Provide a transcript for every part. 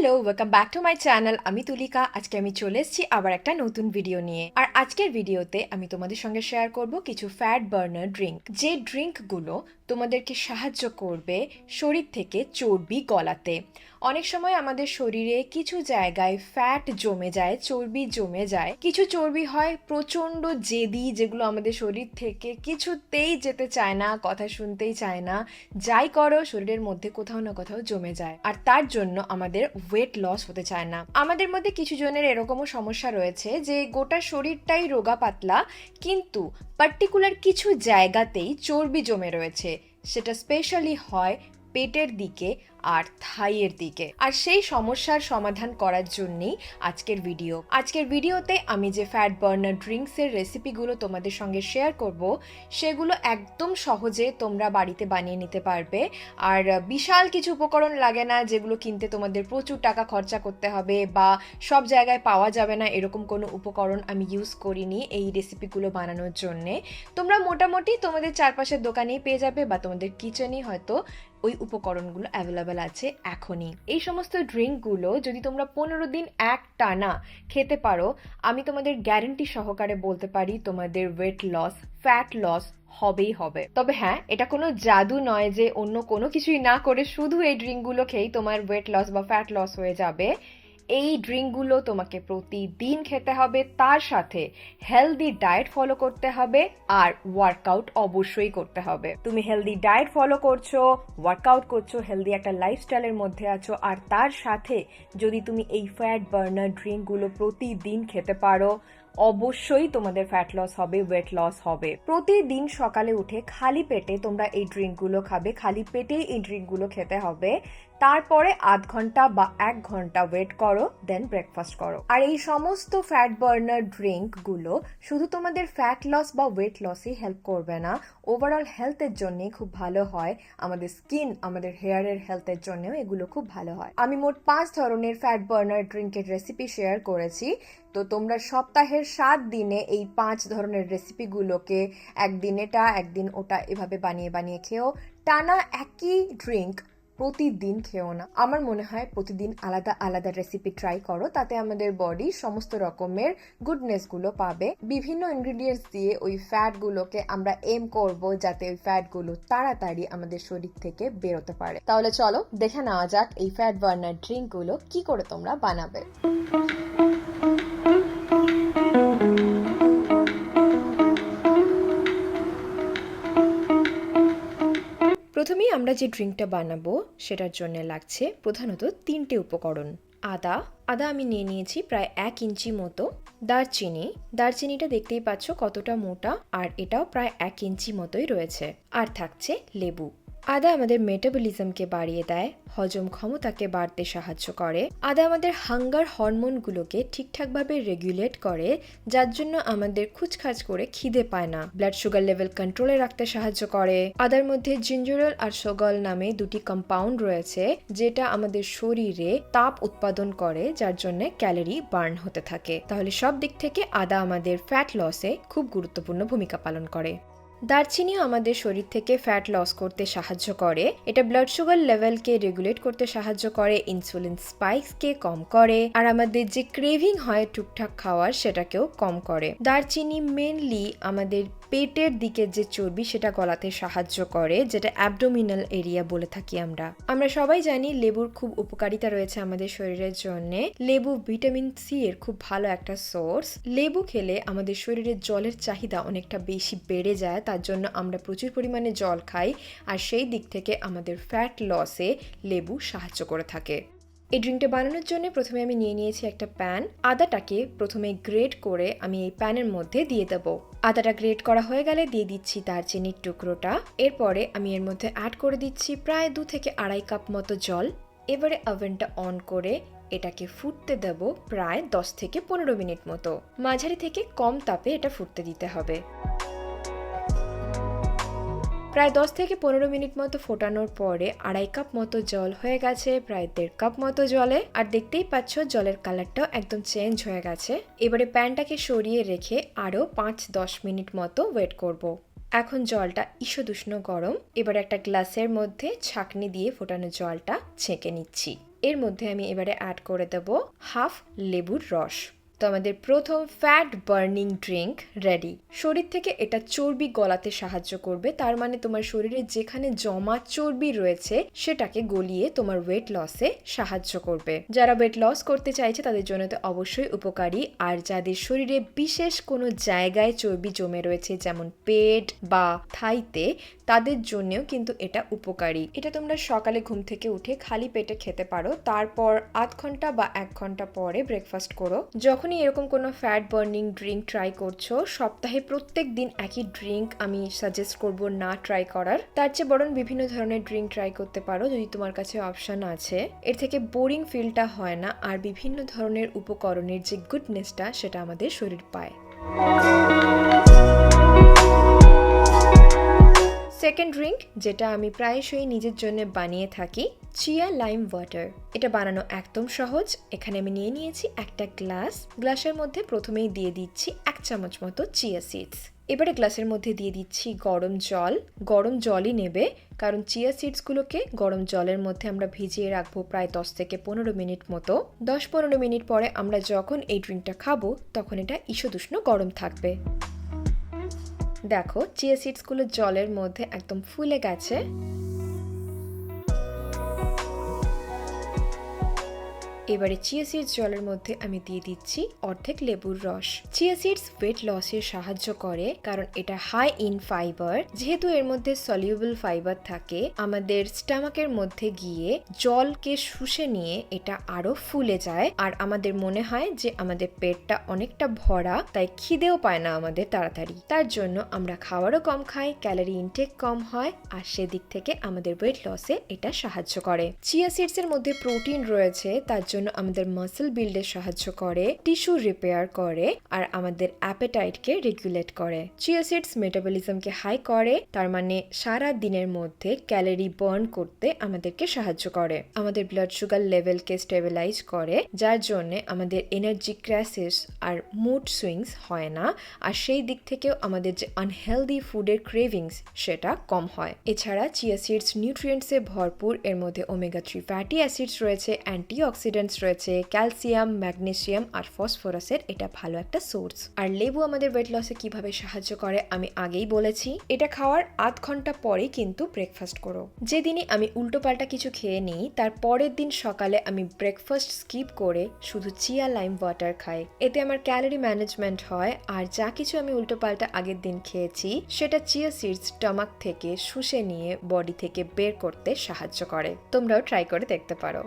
Hello welcome back to my channel আমি তুলিকা। আজকে আমি চলে এসেছি আবার একটা নতুন ভিডিও নিয়ে। আর আজকের ভিডিওতে আমি তোমাদের সঙ্গে শেয়ার করব কিছু ফ্যাট বার্নার ড্রিঙ্ক যে ড্রিঙ্কগুলো তোমাদেরকে সাহায্য করবে শরীর থেকে চর্বি গলাতে। অনেক সময় আমাদের শরীরে কিছু জায়গায় ফ্যাট জমে যায়, চর্বি জমে যায়। কিছু চর্বি হয় প্রচণ্ড জেদি, যেগুলো আমাদের শরীর থেকে কিছুতেই যেতে চায় না, কথা শুনতেই চায় না। যাই করো, শরীরের মধ্যে কোথাও না কোথাও জমে যায়। আর তার জন্য আমাদের ওয়েট লস হতে চায় না। আমাদের মধ্যে কিছু জনের এরকমও সমস্যা রয়েছে যে, গোটা শরীরটাই রোগা পাতলা, কিন্তু পার্টিকুলার কিছু জায়গাতেই চর্বি জমে রয়েছে। সেটা স্পেশালি হয় পেটের দিকে আর থাইয়ের দিকে। আর সেই সমস্যার সমাধান করার জন্যই আজকের ভিডিও। আজকের ভিডিওতে আমি যে ফ্যাট বার্নার ড্রিঙ্কসের রেসিপিগুলো তোমাদের সঙ্গে শেয়ার করব, সেগুলো একদম সহজে তোমরা বাড়িতে বানিয়ে নিতে পারবে। আর বিশাল কিছু উপকরণ লাগে না যেগুলো কিনতে তোমাদের প্রচুর টাকা খরচা করতে হবে বা সব জায়গায় পাওয়া যাবে না এরকম কোনো উপকরণ আমি ইউজ করিনি এই রেসিপিগুলো বানানোর জন্যে। তোমরা মোটামুটি তোমাদের চারপাশের দোকানেই পেয়ে যাবে বা তোমাদের কিচেনেই হয়তো ওই উপকরণগুলো অ্যাভেলেবেল আছে এখনই। এই সমস্ত ড্রিঙ্কগুলো যদি তোমরা পনেরো দিন এক টানা খেতে পারো, আমি তোমাদের গ্যারেন্টি সহকারে বলতে পারি তোমাদের ওয়েট লস ফ্যাট লস হবেই হবে। তবে হ্যাঁ এটা কোনো জাদু নয় যে অন্য কোনো কিছুই না করে শুধু এই ড্রিঙ্কগুলো খেয়েই তোমার ওয়েট লস বা ফ্যাট লস হয়ে যাবে। এই ড্রিঙ্কগুলো তোমাকে প্রতিদিন খেতে হবে, তার সাথে হেলদি ডায়েট ফলো করতে হবে আর ওয়ার্কআউট অবশ্যই করতে হবে। তুমি হেলদি ডায়েট ফলো করছ ওয়ার্কআউট করছ হেলদি একটা লাইফস্টাইলের মধ্যে আছো, আর তার সাথে যদি তুমি এই ফ্যাট বার্নার ড্রিঙ্কগুলো প্রতিদিন খেতে পারো, অবশ্যই তোমাদের ফ্যাট লস হবে ওয়েট লস হবে। প্রতিদিন সকালে উঠে খালি পেটে তোমরা এই ড্রিঙ্কগুলো খাবে, খালি পেটেই এই ড্রিঙ্কগুলো খেতে হবে। তারপরে আধ ঘণ্টা বা এক ঘণ্টা ওয়েট করো দেন ব্রেকফাস্ট করো। আর এই সমস্ত ফ্যাট বার্নার ড্রিঙ্কগুলো শুধু তোমাদের ফ্যাট লস বা ওয়েট লসই হেল্প করবে না। ওভারঅল হেলথের জন্য খুব ভালো হয়। আমাদের স্কিন আমাদের হেয়ারের হেলথের জন্যও এগুলো খুব ভালো হয়। আমি মোট পাঁচ ধরনের ফ্যাট বার্নার ড্রিঙ্কের রেসিপি শেয়ার করেছি। তো তোমরা সপ্তাহের সাত দিনে এই পাঁচ ধরনের রেসিপিগুলোকে একদিন এটা একদিন ওটা এভাবে বানিয়ে বানিয়ে খেও। টানা একই ড্রিঙ্ক প্রতিদিন খেও না। আমার মনে হয় প্রতিদিন আলাদা আলাদা রেসিপি ট্রাই করো, তাতে আমাদের বডি সমস্ত রকমের গুডনেসগুলো পাবে। বিভিন্ন ইনগ্রিডিয়েন্টস দিয়ে ওই ফ্যাটগুলোকে আমরা এম করব যাতে ওই ফ্যাটগুলো তাড়াতাড়ি আমাদের শরীর থেকে বেরোতে পারে। তাহলে চলো দেখে নেওয়া যাক এই ফ্যাট বার্নার ড্রিঙ্কগুলো কি করে তোমরা বানাবে। আমরা যে ড্রিঙ্কটা বানাবো, সেটার জন্য লাগছে প্রধানত তিনটে উপকরণ। আদা আদা আমি নিয়ে নিয়েছি প্রায় এক ইঞ্চি মতো। দারচিনি, দারচিনিটা দেখতেই পাচ্ছ কতটা মোটা, আর এটাও প্রায় এক ইঞ্চি মতোই রয়েছে। আর থাকছে লেবু। আদা আমাদের মেটাবলিজমকে বাড়িয়ে দেয়, হজম ক্ষমতাকে বাড়তে সাহায্য করে। আদা আমাদের হাঙ্গার হরমোনগুলোকে ঠিকঠাকভাবে রেগুলেট করে, যার জন্য আমাদের খুচখাচ করে খিদে পায় না। ব্লাড সুগার লেভেল কন্ট্রোলে রাখতে সাহায্য করে। আদার মধ্যে জিঞ্জুরাল আর সোগল নামে দুটি কম্পাউন্ড রয়েছে, যেটা আমাদের শরীরে তাপ উৎপাদন করে, যার জন্য ক্যালোরি বার্ন হতে থাকে। তাহলে সব দিক থেকে আদা আমাদের ফ্যাট লসে খুব গুরুত্বপূর্ণ ভূমিকা পালন করে। দারচিনিও আমাদের শরীর থেকে ফ্যাট লস করতে সাহায্য করে। এটা ব্লাড সুগার লেভেলকে রেগুলেট করতে সাহায্য করে ইনসুলিন স্পাইকসকে কম করে, আর আমাদের যে ক্রেভিং হয় টুকটাক খাওয়ার সেটাকেও কম করে। দারচিনি মেনলি আমাদের পেটের দিকে যে চর্বি সেটা গলাতে সাহায্য করে, যেটা অ্যাবডোমিনাল এরিয়া বলে থাকি আমরা। আমরা সবাই জানি লেবুর খুব উপকারিতা রয়েছে আমাদের শরীরের জন্য। লেবু ভিটামিন সি এর খুব ভালো একটা সোর্স লেবু খেলে আমাদের শরীরের জলের চাহিদা অনেকটা বেশি বেড়ে যায়, তার জন্য আমরা প্রচুর পরিমাণে জল খাই। আর সেই দিক থেকে আমাদের ফ্যাট লসে লেবু সাহায্য করে থাকে। এই ড্রিঙ্কটা বানানোর জন্য প্রথমে আমি নিয়ে নিয়েছি একটা প্যান। আদাটাকে প্রথমে গ্রেট করে আমি এই প্যানের মধ্যে দিয়ে দেব। আদাটা গ্রেট করা হয়ে গেলে দিয়ে দিচ্ছি দারচিনির টুকরোটা। এরপরে আমি এর মধ্যে অ্যাড করে দিচ্ছি প্রায় দু থেকে আড়াই কাপ মতো জল। এবারে ওভেনটা অন করে এটাকে ফুটতে দেব প্রায় দশ থেকে পনেরো মিনিট মতো। মাঝারি থেকে কম তাপে এটা ফুটতে দিতে হবে। প্রায় দশ থেকে পনেরো মিনিট মতো ফোটানোর পরে আড়াই কাপ মতো জল হয়ে গেছে, প্রায় দেড় কাপ মতো জলে। আর দেখতেই পাচ্ছ, জলের কালারটাও একদম চেঞ্জ হয়ে গেছে। এবারে প্যানটাকে সরিয়ে রেখে আরও পাঁচ দশ মিনিট মতো ওয়েট করব। এখন জলটা ঈষদুষ্ণ গরম। এবার একটা গ্লাসের মধ্যে ছাকনি দিয়ে ফোটানো জলটা ছেঁকে নিচ্ছি। এর মধ্যে আমি এবারে অ্যাড করে দেব হাফ লেবুর রস। তো আমাদের প্রথম ফ্যাট বার্নিং ড্রিঙ্ক রেডি শরীর থেকে এটা চর্বি গলাতে সাহায্য করবে, তার মানে তোমার শরীরে যেখানে জমা চর্বি রয়েছে, সেটাকে গলিয়ে তোমার ওয়েট লসে সাহায্য করবে। যারা ওয়েট লস করতে চাইছে, তাদের জন্য তো অবশ্যই উপকারী। আর যাদের শরীরে বিশেষ কোনো জায়গায় চর্বি জমে রয়েছে, যেমন পেট বা থাইতে তাদের জন্যও কিন্তু এটা উপকারী। এটা তোমরা সকালে ঘুম থেকে উঠে খালি পেটে খেতে পারো, তারপর আধ ঘণ্টা বা এক ঘণ্টা পরে ব্রেকফাস্ট করো। যখনই এরকম কোনো ফ্যাট বার্নিং ড্রিঙ্ক ট্রাই করছ, সপ্তাহে প্রত্যেক দিন একই ড্রিঙ্ক আমি সাজেস্ট করব না ট্রাই করার। তার চেয়ে বরং বিভিন্ন ধরনের ড্রিঙ্ক ট্রাই করতে পারো যদি তোমার কাছে অপশন আছে। এর থেকে বোরিং ফিলটা হয় না, আর বিভিন্ন ধরনের উপকরণের যে গুডনেসটা সেটা আমাদের শরীর পায়। সেকেন্ড ড্রিঙ্ক যেটা আমি প্রায়শই নিজের জন্য বানিয়ে থাকি চিয়া লাইম ওয়াটার এটা বানানো একদম সহজ। এখানে আমি নিয়ে নিয়েছি একটা গ্লাস গ্লাসের মধ্যে প্রথমেই দিয়ে দিচ্ছি এক চামচ মতো চিয়া সিডস এবারে গ্লাসের মধ্যে দিয়ে দিচ্ছি গরম জল। গরম জলই নেবে, কারণ চিয়া সিডসগুলোকে গরম জলের মধ্যে আমরা ভিজিয়ে রাখব প্রায় দশ থেকে পনেরো মিনিট মতো। দশ পনেরো মিনিট পরে আমরা যখন এই ড্রিঙ্কটা খাব, তখন এটা ঈষদুষ্ণ গরম থাকবে। দেখো চিয়া সিডসগুলো জলের মধ্যে একদম ফুলে গেছে। এবারে চিয়া সিডস জলের মধ্যে আমি দিয়ে দিচ্ছি অর্ধেক লেবুর রস। চিয়া সিডস ওয়েট লসে সাহায্য করে কারণ এটা হাই ইন ফাইবার যেহেতু এর মধ্যে সলিউবল ফাইবার থাকে, আমাদের স্টামাকের মধ্যে গিয়ে জলকে শুষে নিয়ে এটা আরও ফুলে যায়। আর আমাদের মনে হয় যে আমাদের পেটটা অনেকটা ভরা, তাই খিদেও পায় না আমাদের তাড়াতাড়ি। তার জন্য আমরা খাবারও কম খাই ক্যালোরি ইনটেক কম হয়, আর সেদিক থেকে আমাদের ওয়েট লসে এটা সাহায্য করে। চিয়া সিডস এর মধ্যে প্রোটিন রয়েছে, তার জন্য আমাদের মাসেল বিল্ডে সাহায্য করে টিস্যু রিপেয়ার করে, আর আমাদের অ্যাপেটাইটকে রেগুলেট করে। চিয়াসিডস মেটাবলিজমকে হাই করে, তার মানে সারা দিনের মধ্যে ক্যালোরি বার্ন করতে আমাদেরকে সাহায্য করে। আমাদের ব্লাড সুগার লেভেলকে স্টেবিলাইজ করে, যার জন্য আমাদের এনার্জি ক্র্যাসেস আর মুড সুইংস হয় না, আর সেই দিক থেকেও আমাদের যে আনহেলদি ফুডের ক্রেভিংস সেটা কম হয়। এছাড়া চিয়া সিডস নিউট্রিয়েন্টসে ভরপুর, এর মধ্যে ওমেগা থ্রি ফ্যাটি অ্যাসিডস রয়েছে অ্যান্টি অক্সিডেন্টস রয়েছে ক্যালসিয়াম ম্যাগনেসিয়াম আর ফসফরাসের এটা ভালো একটা সোর্স আর লেবু আমাদের ওয়েট লসে কীভাবে সাহায্য করে আমি আগেই বলেছি। এটা খাওয়ার আধ ঘণ্টা পরেই কিন্তু ব্রেকফাস্ট করো। যেদিনই আমি উল্টোপাল্টা কিছু খেয়ে নিই, তার পরের দিন সকালে আমি ব্রেকফাস্ট স্কিপ করে শুধু চিয়া লাইম ওয়াটার খাই। এতে আমার ক্যালোরি ম্যানেজমেন্ট হয় আর যা কিছু আমি উল্টোপাল্টা আগের দিন খেয়েছি, সেটা চিয়া সিডস টমাক থেকে শুষে নিয়ে বডি থেকে বের করতে সাহায্য করে। তোমরাও ট্রাই করে দেখতে পারো।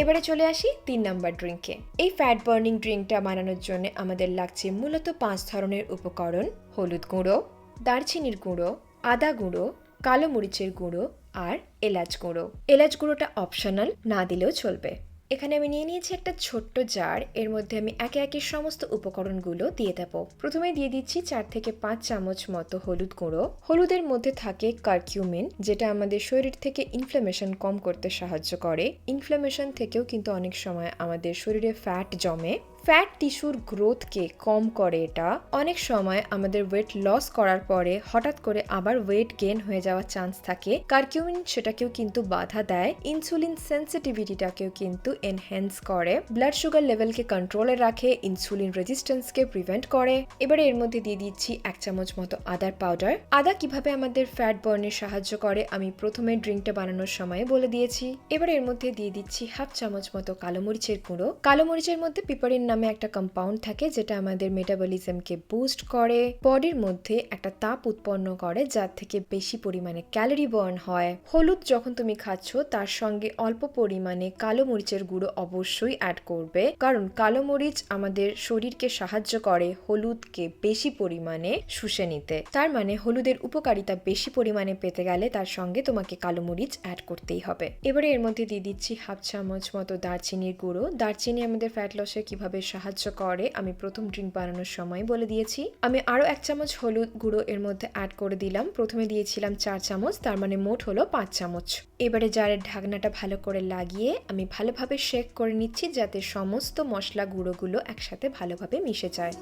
এবারে চলে আসি তিন নাম্বার ড্রিঙ্কে এই ফ্যাট বার্নিং ড্রিঙ্কটা বানানোর জন্য আমাদের লাগছে মূলত পাঁচ ধরনের উপকরণ, হলুদ গুঁড়ো, দারচিনির গুঁড়ো, আদা গুঁড়ো, কালো মরিচের গুঁড়ো আর এলাচ গুঁড়ো। এলাচ গুঁড়োটা অপশনাল না দিলেও চলবে। এখানে আমি নিয়ে নিয়েছি একটা ছোট্ট জার। এর মধ্যে আমি একে একে সমস্ত উপকরণগুলো দিয়ে দেবো। প্রথমে দিয়ে দিচ্ছি চার থেকে পাঁচ চামচ মতো হলুদ গুঁড়ো। হলুদের মধ্যে থাকে কার্কিউমিন, যেটা আমাদের শরীর থেকে ইনফ্লামেশন কম করতে সাহায্য করে। ইনফ্লামেশন থেকেও কিন্তু অনেক সময় আমাদের শরীরে ফ্যাট জমে। ফ্যাট টিস্যুর গ্রোথকে কম করে এটা। অনেক সময় আমাদের ওয়েট লস করার পরে হঠাৎ করে আবার ওয়েট গেন হয়ে যাওয়ার চান্স থাকে। কার্কিউমিন সেটাকেও কিন্তু বাধা দেয়। ইনসুলিন সেন্সিটিভিটিটাকেও কিন্তু এনহ্যান্স করে। ব্লাড সুগার লেভেলকে কন্ট্রোলে রাখে। ইনসুলিন রেজিস্ট্যান্সকে প্রিভেন্ট করে। এবারে এর মধ্যে দিয়ে দিচ্ছি এক চামচ মতো আদার পাউডার আদা কীভাবে আমাদের ফ্যাট বার্নে সাহায্য করে আমি প্রথমে ড্রিঙ্কটা বানানোর সময় বলে দিয়েছি। এবার এর মধ্যে দিয়ে দিচ্ছি হাফ চামচ মতো কালো মরিচের গুঁড়ো। কালো মরিচের মধ্যে পিপারিন নামে একটা কম্পাউন্ড থাকে যেটা আমাদের মেটাবলিজমকে বুস্ট করে বডির মধ্যে একটা তাপ উৎপন্ন করে যার থেকে বেশি পরিমাণে ক্যালোরি বার্ন হয়। হলুদ যখন তুমি খাচ্ছ, তার সঙ্গে অল্প পরিমাণে কালো মরিচের গুঁড়ো অবশ্যই অ্যাড করবে। কারণ কালো মরিচ আমাদের শরীরকে সাহায্য করে হলুদকে বেশি পরিমাণে শুষে নিতে। তার মানে হলুদের উপকারিতা বেশি পরিমাণে পেতে গেলে তার সঙ্গে তোমাকে কালো মরিচ অ্যাড করতেই হবে। এবারে এর মধ্যে দিয়ে দিচ্ছি হাফ চামচ মতো দারচিনির গুঁড়ো। দারচিনি আমাদের ফ্যাট লসে কীভাবে সাহায্য করে, আমি প্রথম ড্রিঙ্ক বানানোর সময় বলে দিয়েছি। আমি আরও এক চামচ হলুদ গুঁড়ো এর মধ্যে অ্যাড করে দিলাম। প্রথমে দিয়েছিলাম চার চামচ, তার মানে মোট হলো পাঁচ চামচ। এবারে জারের ঢাকনাটা ভালো করে লাগিয়ে, আমি ভালোভাবে শেক করে নিচ্ছি যাতে সমস্ত মশলা গুঁড়োগুলো একসাথে ভালোভাবে মিশে যায়।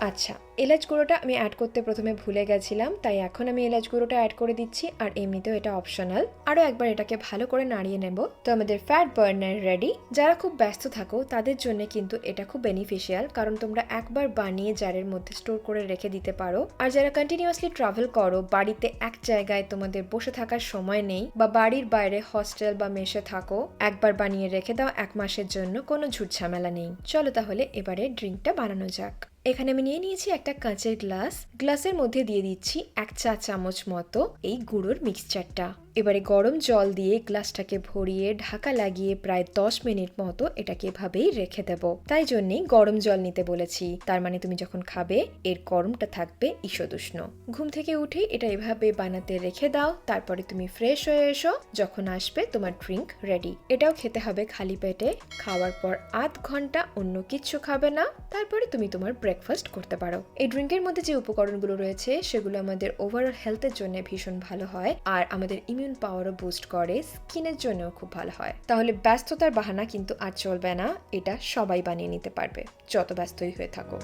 আচ্ছা এলাচ গুঁড়োটা আমি অ্যাড করতে প্রথমে ভুলে গেছিলাম, তাই এখন আমি এলাচ গুঁড়োটা অ্যাড করে দিচ্ছি, আর এমনিতেও এটা অপশনাল আরও একবার এটাকে ভালো করে নাড়িয়ে নেব। তো আমাদের ফ্যাট বার্নার রেডি যারা খুব ব্যস্ত থাকো, তাদের জন্য কিন্তু এটা খুব বেনিফিশিয়াল কারণ তোমরা একবার বানিয়ে জারের মধ্যে স্টোর করে রেখে দিতে পারো। আর যারা কন্টিনিউয়াসলি ট্রাভেল করো, বাড়িতে এক জায়গায় তোমাদের বসে থাকার সময় নেই, বা বাড়ির বাইরে হস্টেল বা মেসে থাকো, একবার বানিয়ে রেখে দাও এক মাসের জন্য, কোনো ঝুট ঝামেলা নেই। চলো তাহলে এবারে ড্রিঙ্কটা বানানো যাক। এখানে আমি নিয়ে নিয়েছি একটা কাঁচের গ্লাস। গ্লাসের মধ্যে দিয়ে দিচ্ছি এক চা চামচ মতো এই গুঁড়োর মিক্সচারটা এবারে গরম জল দিয়ে গ্লাসটাকে ভরিয়ে ঢাকা লাগিয়ে প্রায় দশ মিনিট মতো এটাকে এভাবেই রেখে দেব। তাই জন্যই গরম জল নিতে বলেছি। তার মানে তুমি যখন খাবে, এর গরমটা থাকবে ঈষদুষ্ণ ঘুম থেকে উঠে এটা এভাবে বানাতে রেখে দাও। তারপরে তুমি ফ্রেশ হয়ে এসো। যখন আসবে, তোমার ড্রিঙ্ক রেডি এটাও খেতে হবে খালি পেটে। খাওয়ার পর আধ ঘণ্টা অন্য কিচ্ছু খাবে না। তারপরে তুমি তোমার ব্রেকফাস্ট করতে পারো। এই ড্রিঙ্কের মধ্যে যে উপকরণগুলো রয়েছে, সেগুলো আমাদের ওভারঅল হেলথের জন্য ভীষণ ভালো হয়। আর আমাদের ইমিউন পাওয়ারও বুস্ট করে স্কিনের জন্যও খুব ভালো হয়। তাহলে ব্যস্ততার বাহানা কিন্তু আর চলবে না, এটা সবাই বানিয়ে নিতে পারবে, যত ব্যস্তই হয়ে থাকো।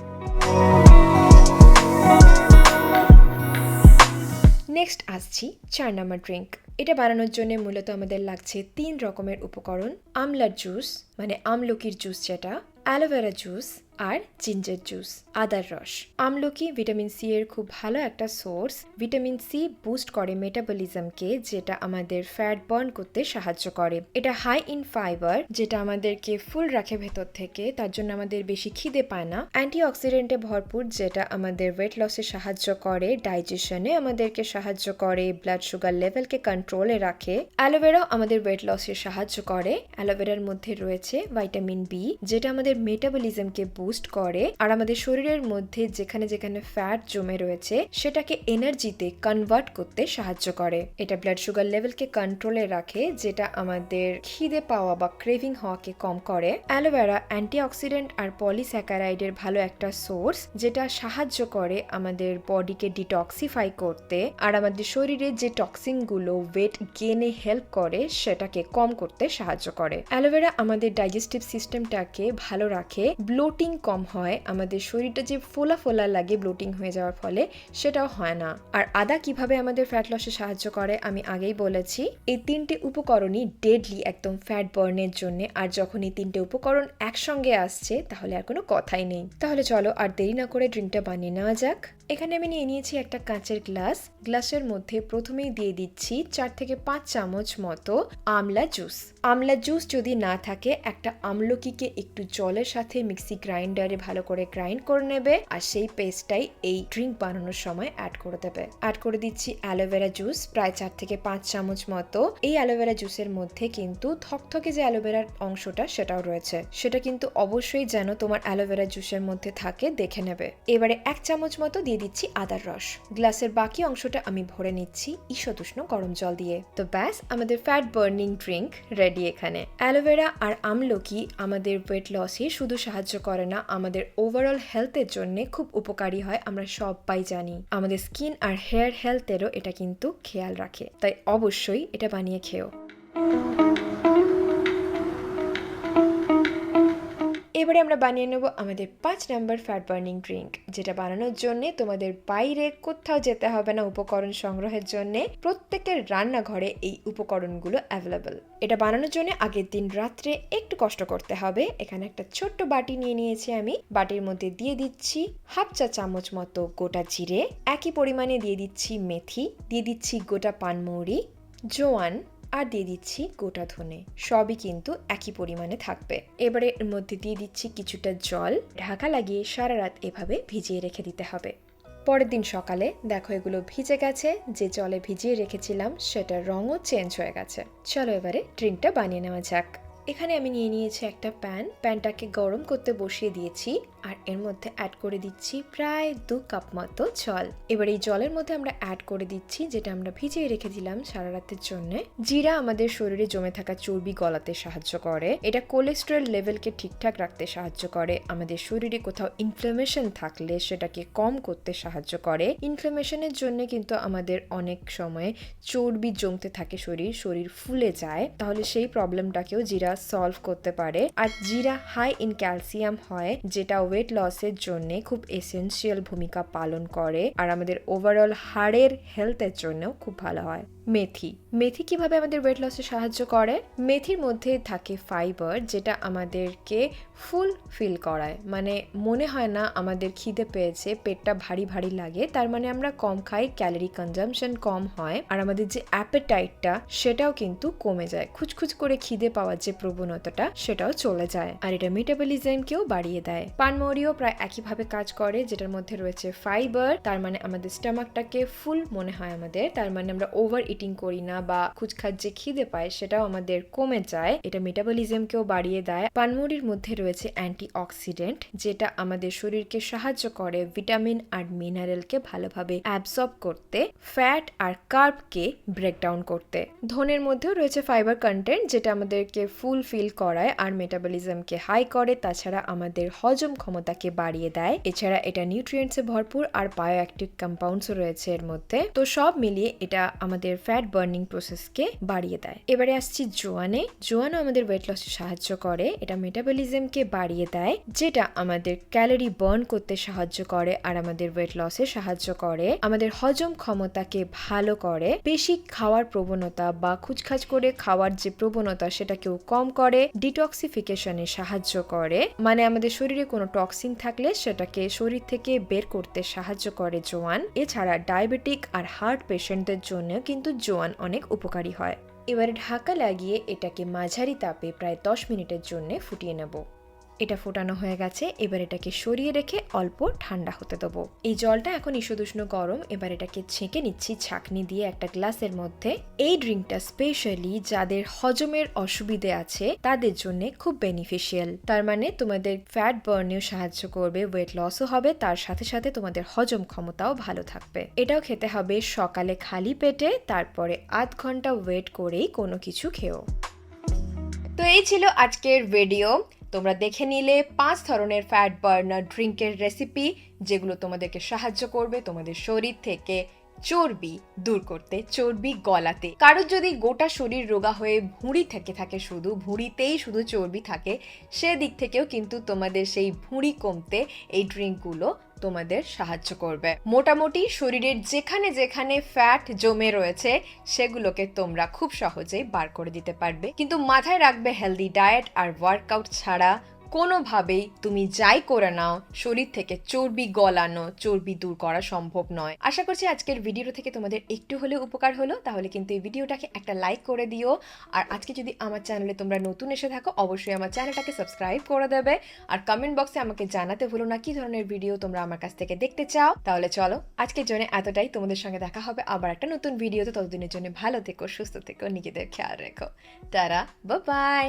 নেক্সট আসছি চার নাম্বার ড্রিঙ্ক এটা বানানোর জন্য মূলত আমাদের লাগছে তিন রকমের উপকরণ, আমলার জুস মানে আমলকির জুস যেটা অ্যালোভেরা জুস আর জিঞ্জার জুস আদার রস। আমলকি ভিটামিন সি এর খুব ভালো একটা সোর্স ভিটামিন সি বুস্ট করে মেটাবলিজমকে যেটা আমাদের ফ্যাট বার্ন করতে সাহায্য করে। এটা হাই ইন ফাইবার যেটা আমাদেরকে ফুল রাখে ভেতর থেকে, তার জন্য আমাদের বেশি খিদে পায় না। অ্যান্টি অক্সিডেন্টে ভরপুর, যেটা আমাদের ওয়েট লসে সাহায্য করে ডাইজেশনে আমাদেরকে সাহায্য করে ব্লাড সুগার লেভেলকে কন্ট্রোলে রাখে। অ্যালোভেরাও আমাদের ওয়েট লসে সাহায্য করে। অ্যালোভেরার মধ্যে রয়েছে ভাইটামিন বি যেটা আমাদের মেটাবলিজমকে বুস্ট করে, আর আমাদের শরীরের মধ্যে যেখানে যেখানে ফ্যাট জমে রয়েছে, সেটাকে এনার্জিতে কনভার্ট করতে সাহায্য করে। এটা ব্লাড সুগার লেভেলকে কন্ট্রোলে রাখে, যেটা আমাদের খিদে পাওয়া বা ক্রেভিং হওয়াকে কম করে। অ্যালোভেরা অ্যান্টিঅক্সিডেন্ট আর পলিস্যাকারাইডের ভালো একটা সোর্স যেটা সাহায্য করে আমাদের বডিকে ডিটক্সিফাই করতে, আর আমাদের শরীরে যে টক্সিনগুলো ওয়েট গেনে হেল্প করে, সেটাকে কম করতে সাহায্য করে। অ্যালোভেরা আমাদের ডাইজেস্টিভ সিস্টেমটাকে ভালো রাখে ব্লোটিং কম হয়, আমাদের শরীরটা যে ফোলা ফোলা লাগে ব্লোটিং হয়ে যাওয়ার ফলে সেটাও হয় না। আর আদা কীভাবে আমাদের ফ্যাট লসে সাহায্য করে, আমি আগেই বলেছি। এই তিনটে উপকরণই ডেডলি একদম ফ্যাট বার্নের জন্য, আর যখন এই তিনটে উপকরণ একসঙ্গে আসছে, তাহলে আর কোনো কথাই নেই। তাহলে চলো আর দেরি না করে ড্রিঙ্কটা বানিয়ে নেওয়া যাক। এখানে আমি নিয়ে নিয়েছি একটা কাঁচের গ্লাস। গ্লাসের মধ্যে প্রথমেই দিয়ে দিচ্ছি চার থেকে পাঁচ চামচ মতো আমলা জুস। আমলা জুস যদি না থাকে, একটা আমলকিকে একটু জলের সাথে মিক্সি গ্রাইন্ডারে ভালো করে গ্রাইন্ড করে নেবে আর সেই পেস্টটাই এই ড্রিঙ্ক বানানোর সময় অ্যাড করে দেবে। অ্যাড করে দিচ্ছি অ্যালোভেরা জুস, প্রায় চার থেকে পাঁচ চামচ মতো। এই অ্যালোভেরা জুসের মধ্যে কিন্তু থকথকে যে অ্যালোভেরার অংশটা, সেটাও রয়েছে। সেটা কিন্তু অবশ্যই যেন তোমার অ্যালোভেরা জুসের মধ্যে থাকে, দেখে নেবে। এবারে এক চামচ মতো দিয়ে দিচ্ছি আদার রস। গ্লাসের বাকি অংশটা আমি ভরে নিচ্ছি ঈষদুষ্ণ গরম জল দিয়ে। তো ব্যাস, আমাদের ফ্যাট বার্নিং ড্রিঙ্ক রেডি এখানে। অ্যালোভেরা আর আমলকি আমাদের ওয়েট লসে শুধু সাহায্য করে না, আমাদের ওভারঅল হেলথের জন্য খুব উপকারী হয়, আমরা সবাই জানি। আমাদের স্কিন আর হেয়ার হেলথেরও এটা কিন্তু খেয়াল রাখে। তাই অবশ্যই এটা বানিয়ে খেও। আমরা বানিয়ে নেব আমাদের পাঁচ নাম্বার ফ্যাট বার্নিং ড্রিঙ্ক যেটা বানানোর জন্য তোমাদের বাইরে কোথাও যেতে হবে না উপকরণ সংগ্রহের জন্য। প্রত্যেকের রান্নাঘরে এই উপকরণগুলো অ্যাভেলেবল এটা বানানোর জন্য আগের দিন রাত্রে একটু কষ্ট করতে হবে। এখানে একটা ছোট্ট বাটি নিয়ে নিয়েছি আমি। বাটির মধ্যে দিয়ে দিচ্ছি হাফ চা চামচ মতো গোটা জিরে, একই পরিমাণে দিয়ে দিচ্ছি মেথি, দিয়ে দিচ্ছি গোটা পানমৌরি জোয়ান আর দিয়ে দিচ্ছি গোটা ধনে। সবই কিন্তু একই পরিমাণে থাকবে। এবারে এর মধ্যে দিয়ে দিচ্ছি কিছুটা জল। ঢাকা লাগিয়ে সারা রাত এভাবে ভিজিয়ে রেখে দিতে হবে। পরের দিন সকালে দেখো এগুলো ভিজে গেছে। যে জলে ভিজিয়ে রেখেছিলাম, সেটার রঙও চেঞ্জ হয়ে গেছে। চলো এবারে ড্রিঙ্কটা বানিয়ে নেওয়া যাক। এখানে আমি নিয়ে নিয়েছি একটা প্যান। প্যানটাকে গরম করতে বসিয়ে দিয়েছি আর এর মধ্যে অ্যাড করে দিচ্ছি প্রায় দু কাপ মতো জল। এবার এই জলের মধ্যে আমরা অ্যাড করে দিচ্ছি যেটা আমরা ভিজিয়ে রেখে দিলাম সারা রাতের জন্য। জিরা আমাদের শরীরে জমে থাকা চর্বি গলাতে সাহায্য করে। এটা কোলেস্ট্রল লেভেলকে ঠিকঠাক রাখতে সাহায্য করে। আমাদের শরীরে কোথাও ইনফ্লামেশন থাকলে সেটাকে কম করতে সাহায্য করে। ইনফ্লামেশনের জন্য কিন্তু আমাদের অনেক সময় চর্বি জমতে থাকে শরীর শরীর ফুলে যায়। তাহলে সেই প্রবলেমটাকেও জিরা জিরা সলভ করতে পারে। আর জিরা হাই ইন ক্যালসিয়াম হয়, যেটা ওয়েট লসের জন্য খুব এসেন্সিয়াল ভূমিকা পালন করে। আর আমাদের ওভারঅল হাড়ের হেলথের জন্যও খুব ভালো হয়। মেথি। মেথি কীভাবে আমাদের ওয়েট লসে সাহায্য করে? মেথির মধ্যে থাকে ফাইবার যেটা আমাদেরকে ফুল ফিল করায়। মানে মনে হয় না আমাদের খিদে পেয়েছে, পেটটা ভারী ভারী লাগে, তার মানে আমরা কম খাই ক্যালোরি কনজামশন কম হয়, আর আমাদের যে অ্যাপেটাইটটা সেটাও কিন্তু কমে যায়। খুচখুচ করে খিদে পাওয়ার যে প্রবণতাটা, সেটাও চলে যায়। আর এটা মেটাবলিজমকেও বাড়িয়ে দেয়। পানমৌরিও প্রায় একইভাবে কাজ করে, যেটার মধ্যে রয়েছে ফাইবার তার মানে আমাদের স্টমাকটাকে ফুল মনে হয় আমাদের, তার মানে আমরা ওভার ইটিং করি না বা খুচখাচ যে খিদে পায়, সেটাও আমাদের কমে যায়। এটা মেটাবলিজমকেও বাড়িয়ে দেয়। পানমৌরির মধ্যে রয়েছে অ্যান্টি অক্সিডেন্ট যেটা আমাদের শরীরকে সাহায্য করে ভিটামিন আর মিনারেলকে ভালোভাবে অ্যাবসর্ব করতে, ফ্যাট আর কার্বকে ব্রেকডাউন করতে। ধনের মধ্যেও রয়েছে ফাইবার কন্টেন্ট, যেটা আমাদেরকে ফুল ফিল করায় আর মেটাবলিজমকে হাই করে, তাছাড়া আমাদের হজম ক্ষমতাকে বাড়িয়ে দেয়। এছাড়া এটা নিউট্রিয়েন্টসে ভরপুর আর বায়োঅ্যাক্টিভ কম্পাউন্ডসও রয়েছে এর মধ্যে। তো সব মিলিয়ে এটা আমাদের ফ্যাট বার্নিং প্রসেসকে বাড়িয়ে দেয়। এবারে আসছি জোয়ানে। জোয়ানও আমাদের ওয়েট লসে সাহায্য করে। এটা মেটাবলিজমকে বাড়িয়ে দেয়, যেটা আমাদের ক্যালোরি বার্ন করতে সাহায্য করে আর আমাদের ওয়েট লসে সাহায্য করে। আমাদের হজম ক্ষমতাকে ভালো করে, বেশি খাওয়ার প্রবণতা বা খুচখাচ করে খাওয়ার যে প্রবণতা সেটাকেও কম করে ডিটক্সিফিকেশনে সাহায্য করে। মানে আমাদের শরীরে কোনো টক্সিন থাকলে সেটাকে শরীর থেকে বের করতে সাহায্য করে জোয়ান। এছাড়া ডায়াবেটিক আর হার্ট পেশেন্টদের জন্য কিন্তু জোয়ান অনেক উপকারী হয়। এবারে ঢাকা লাগিয়ে এটাকে মাঝারি তাপে প্রায় দশ মিনিটের জন্য ফুটিয়ে নেব। এটা ফোটানো হয়ে গেছে, এবার এটাকে সরিয়ে রেখে অল্প ঠান্ডা হতে দেবো। এই জলটা এখন ঈষদুষ্ণ গরম, এবার এটাকে ছেঁকে নিচ্ছি ছাকনি দিয়ে একটা গ্লাসের মধ্যে। এই ড্রিঙ্কটা স্পেশালি যাদের হজমের অসুবিধে আছে, তাদের জন্য খুব বেনিফিশিয়াল তার মানে তোমাদের ফ্যাট বার্নেও সাহায্য করবে ওয়েট লসও হবে, তার সাথে সাথে তোমাদের হজম ক্ষমতাও ভালো থাকবে। এটাও খেতে হবে সকালে খালি পেটে, তারপরে আধ ঘণ্টা ওয়েট করেই কোনো কিছু খেও। তো এই ছিল আজকের ভিডিও তোমরা দেখে নিলে পাঁচ ধরনের ফ্যাট বার্নার ড্রিঙ্কের রেসিপি যেগুলো তোমাদেরকে সাহায্য করবে তোমাদের শরীর থেকে চর্বি দূর করতে, চর্বি গলাতে। কারোর যদি গোটা শরীর রোগা হয়ে ভুঁড়ি থেকে থাকে শুধু, ভুঁড়িতেই শুধু চর্বি থাকে, সেদিক থেকেও কিন্তু তোমাদের সেই ভুঁড়ি কমতে এই ড্রিঙ্কগুলো তোমাদের সাহায্য করবে। মোটামুটি শরীরের যেখানে যেখানে ফ্যাট জমে রয়েছে, সেগুলোকে তোমরা খুব সহজেই বার করে দিতে পারবে। কিন্তু মাথায় রাখবে হেলদি ডায়েট আর ওয়ার্কআউট ছাড়া কোনোভাবেই তুমি যাই করে নাও, শরীর থেকে চর্বি গলানো, চর্বি দূর করা সম্ভব নয়। আশা করছি আজকের ভিডিও থেকে তোমাদের একটু হলেও উপকার হলো। তাহলে কিন্তু এই ভিডিওটাকে একটা লাইক করে দিও। আর আজকে যদি আমার চ্যানেলে তোমরা নতুন এসে থাকো, অবশ্যই আমার চ্যানেলটাকে সাবস্ক্রাইব করে দেবে। আর কমেন্ট বক্সে আমাকে জানাতে ভুলো না কি ধরনের ভিডিও তোমরা আমার কাছ থেকে দেখতে চাও। তাহলে চলো, আজকের জন্য এতটাই। তোমাদের সঙ্গে দেখা হবে আবার একটা নতুন ভিডিওতে ততদিনের জন্য ভালো থেকো, সুস্থ থেকো, নিজেদের খেয়াল রেখো। তারা বাই